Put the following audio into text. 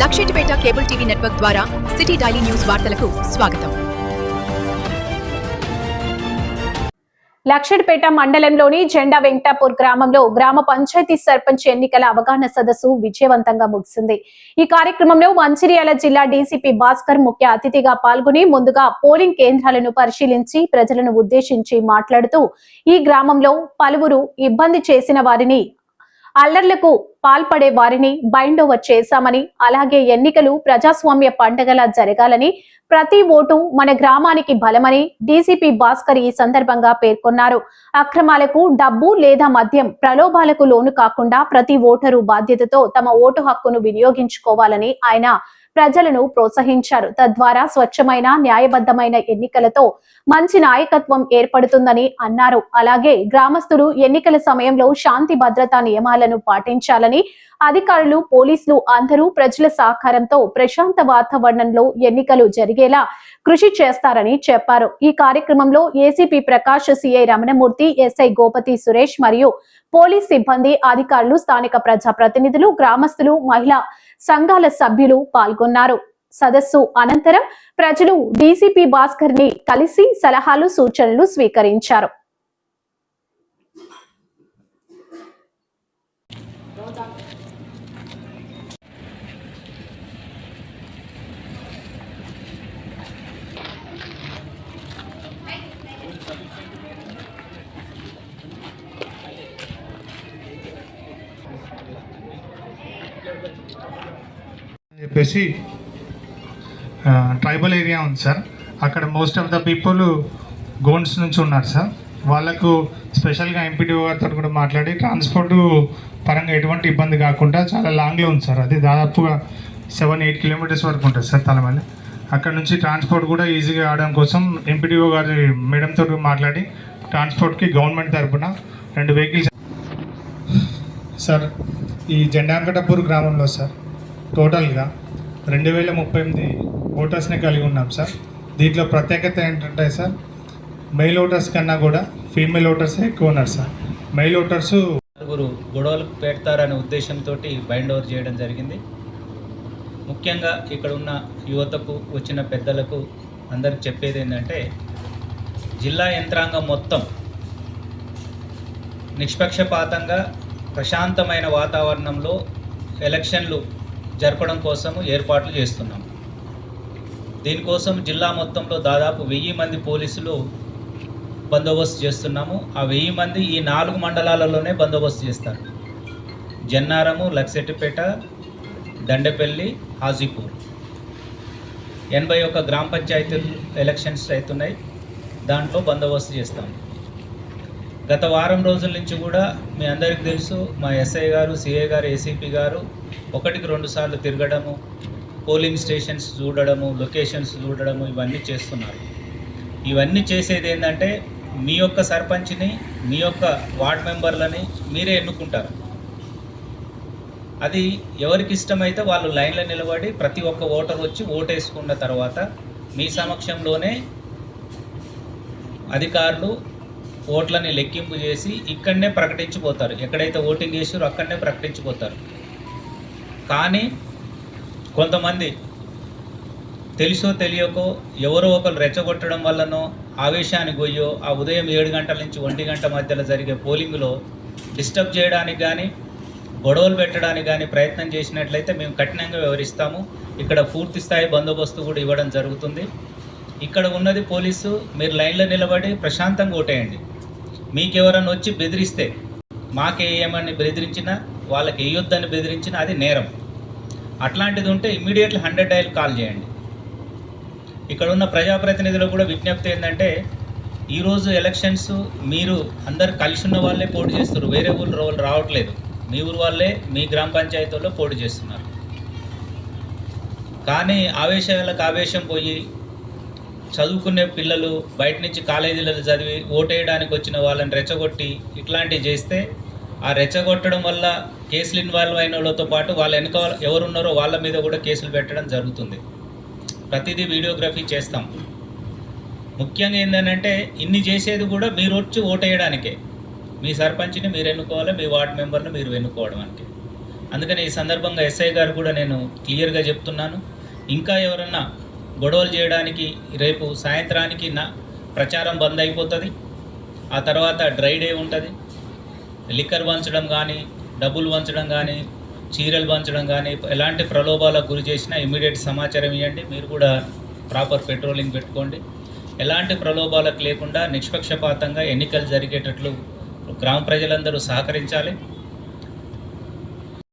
Luxettipet cable TV network ద్వారా city daily news వార్తలకు స్వాగతం. లక్షడిపేట మండలంలోని జెండా వెంకటాపూర్ గ్రామంలో గ్రామ పంచాయతీ సర్పంచ్ ఎన్నికల అవగాహన సదస్సు విజయవంతంగా ముగిసింది. ఈ కార్యక్రమంలో మంచిర్యాల జిల్లా డీసీపీ భాస్కర్ ముఖ్య అతిథిగా పాల్గొని ముందుగా పోలింగ్ కేంద్రాలను పరిశీలించి ప్రజలను ఉద్దేశించి మాట్లాడుతూ ఈ గ్రామంలో పలువురు ఇబ్బంది చేసిన వారిని అల్లర్లకు పాల్పడే వారిని బైండ్ ఓవర్ చేశామని అలాగే ఎన్నికలు ప్రజాస్వామ్య పండగలా జరగాలని ప్రతి ఓటు మన గ్రామానికి బలమని డీసీపీ భాస్కర్ ఈ సందర్భంగా పేర్కొన్నారు. అక్రమాలకు డబ్బు లేదా మద్యం ప్రలోభాలకు లోను కాకుండా ప్రతి ఓటరు బాధ్యతతో తమ ఓటు హక్కును వినియోగించుకోవాలని ఆయన ప్రజలను ప్రోత్సహించారు. తద్వారా స్వచ్ఛమైన న్యాయబద్ధమైన ఎన్నికలతో మంచి నాయకత్వం ఏర్పడుతుందని అన్నారు. అలాగే గ్రామస్తులు ఎన్నికల సమయంలో శాంతి భద్రతా నియమాలను పాటించాలని అధికారులు పోలీసులు అందరూ ప్రజల సహకారంతో ప్రశాంత వాతావరణంలో ఎన్నికలు జరిగేలా కృషి చేస్తారని చెప్పారు. ఈ కార్యక్రమంలో ACP Prakash CI Ramanamurthy SI Gopathi Suresh మరియు పోలీస్ సిబ్బంది అధికారులు స్థానిక ప్రజా ప్రతినిధులు గ్రామస్తులు మహిళా సంఘాల సభ్యులు పాల్గొన్నారు. సదస్సు అనంతరం ప్రజలు డీసీపీ భాస్కర్ని కలిసి సలహాలు సూచనలు స్వీకరించారు. చెప్పేసి ట్రైబల్ ఏరియా ఉంది సార్. అక్కడ most of the people Gonds నుంచి ఉన్నారు సార్. వాళ్ళకు స్పెషల్గా ఎంపీడీఓ గారితో కూడా మాట్లాడి ట్రాన్స్పోర్ట్ పరంగా ఎటువంటి ఇబ్బంది కాకుండా చాలా లాంగ్లో ఉంది సార్. అది దాదాపుగా సెవెన్ ఎయిట్ కిలోమీటర్స్ వరకు ఉంటుంది సార్ తలమల్లి అక్కడ నుంచి ట్రాన్స్పోర్ట్ కూడా ఈజీగా ఆడడం కోసం ఎంపీడీఓ గారి మేడంతో మాట్లాడి ట్రాన్స్పోర్ట్కి గవర్నమెంట్ తరఫున రెండు వెహికల్స్ సార్ ఈ జెండాంకటపూర్ గ్రామంలో సార్ టోటల్గా రెండు వేల ముప్పై ఎనిమిది ఓటర్స్ని కలిగి ఉన్నాం సార్. దీంట్లో ప్రత్యేకత ఏంటంటే సార్ మెయిల్ ఓటర్స్ కన్నా కూడా ఫీమేల్ ఓటర్స్ ఎక్కువ ఉన్నారు సార్. మెయిల్ ఓటర్స్ నలుగురు గొడవలు పెడతారనే ఉద్దేశంతో బైండ్ ఓవర్ చేయడం జరిగింది. ముఖ్యంగా ఇక్కడ ఉన్న యువతకు వచ్చిన పెద్దలకు అందరికి చెప్పేది ఏంటంటే జిల్లా యంత్రాంగం మొత్తం నిష్పక్షపాతంగా ప్రశాంతమైన వాతావరణంలో ఎలక్షన్లు జరపడం కోసము ఏర్పాట్లు చేస్తున్నాం. దీనికోసం జిల్లా మొత్తంలో దాదాపు వెయ్యి మంది పోలీసులు బందోబస్తు చేస్తున్నాము. ఆ వెయ్యి మంది ఈ నాలుగు మండలాలలోనే బందోబస్తు చేస్తారు. జన్నారము లక్సెట్టిపేట దండపల్లి హాజీపూర్. ఎనభై ఒక గ్రామ పంచాయతీ ఎలక్షన్స్ అవుతున్నాయి. దాంట్లో బందోబస్తు చేస్తాము. గత వారం రోజుల నుంచి కూడా మీ అందరికీ తెలుసు మా ఎస్ఐ గారు సిఐ గారు ఏసీపీ గారు ఒకటికి రెండు సార్లు తిరగడము పోలింగ్ స్టేషన్స్ చూడడము లొకేషన్స్ చూడడము ఇవన్నీ చేస్తున్నారు. ఇవన్నీ చేసేది ఏంటంటే మీ యొక్క సర్పంచ్ని మీ యొక్క వార్డ్ మెంబర్లని మీరే ఎన్నుకుంటారు. అది ఎవరికి ఇష్టమైతే వాళ్ళు లైన్లో నిలబడి ప్రతి ఒక్క ఓటర్ వచ్చి ఓటేసుకున్న తర్వాత మీ సమక్షంలోనే అధికారులు ఓట్లని లెక్కింపు చేసి ఇక్కడనే ప్రకటించిపోతారు. ఎక్కడైతే ఓటింగ్ చేసారో అక్కడనే ప్రకటించిపోతారు. కానీ కొంతమంది తెలుసో తెలియకో ఎవరో ఒకరు రెచ్చగొట్టడం వల్లనో ఆవేశానికి పోయో ఆ ఉదయం ఏడు గంటల నుంచి ఒంటి గంట మధ్యలో జరిగే పోలింగ్లో డిస్టర్బ్ చేయడానికి కానీ గొడవలు పెట్టడానికి కానీ ప్రయత్నం చేసినట్లయితే మేము కఠినంగా వ్యవహరిస్తాము ఇక్కడ పూర్తి స్థాయి బందోబస్తు కూడా ఇవ్వడం జరుగుతుంది. ఇక్కడ ఉన్నది పోలీసు మీరు లైన్లో నిలబడి ప్రశాంతంగా ఓటేయండి. మీకు ఎవరైనా వచ్చి బెదిరిస్తే మాకేయమని బెదిరించినా వాళ్ళకి వేయొద్దని బెదిరించినా అది నేరం. అట్లాంటిది ఉంటే ఇమ్మీడియట్లీ హండ్రెడ్ డైల్ కాల్ చేయండి. ఇక్కడ ఉన్న ప్రజాప్రతినిధులకు కూడా విజ్ఞప్తి ఏంటంటే ఈరోజు ఎలక్షన్స్ మీరు అందరు కలిసి ఉన్న వాళ్ళే పోటీ చేస్తారు వేరే ఊరు వాళ్ళు రావట్లేదు. మీ ఊరు వాళ్ళే మీ గ్రామ పంచాయతీల్లో పోటీ చేస్తున్నారు. కానీ ఆవేశాలకు ఆవేశం పోయి చదువుకునే పిల్లలు బయట నుంచి కాలేజీలలో చదివి ఓటేయడానికి వచ్చిన వాళ్ళని రెచ్చగొట్టి ఇట్లాంటివి చేస్తే ఆ రెచ్చగొట్టడం వల్ల కేసులు ఇన్వాల్వ్ అయిన వాళ్ళతో పాటు వాళ్ళ వెనుక ఎవరున్నారో వాళ్ళ మీద కూడా కేసులు పెట్టడం జరుగుతుంది. ప్రతిదీ వీడియోగ్రఫీ చేస్తాం. ముఖ్యంగా ఏంటంటే ఇన్ని చేసేది కూడా మీరు వచ్చి ఓటేయడానికే. మీ సర్పంచ్ని మీరు ఎన్నుకోవాలి మీ వార్డు మెంబర్ని మీరు ఎన్నుకోవడానికి అందుకని ఈ సందర్భంగా ఎస్ఐ గారు కూడా నేను క్లియర్గా చెప్తున్నాను. ఇంకా ఎవరన్నా గొడవలు చేయడానికి రేపు సాయంత్రానికి నా ప్రచారం బంద్ అయిపోతుంది. ఆ తర్వాత డ్రై డే ఉంటుంది. లిక్కర్ వంచడం కానీ డబ్బులు వంచడం కానీ చీరలు పంచడం కానీ ఎలాంటి ప్రలోభాలకు గురి చేసినా ఇమీడియట్ సమాచారం ఇవ్వండి మీరు కూడా ప్రాపర్ పెట్రోలింగ్ పెట్టుకోండి. ఎలాంటి ప్రలోభాలకు లేకుండా నిష్పక్షపాతంగా ఎన్నికలు జరిగేటట్లు గ్రామ ప్రజలందరూ సహకరించాలి.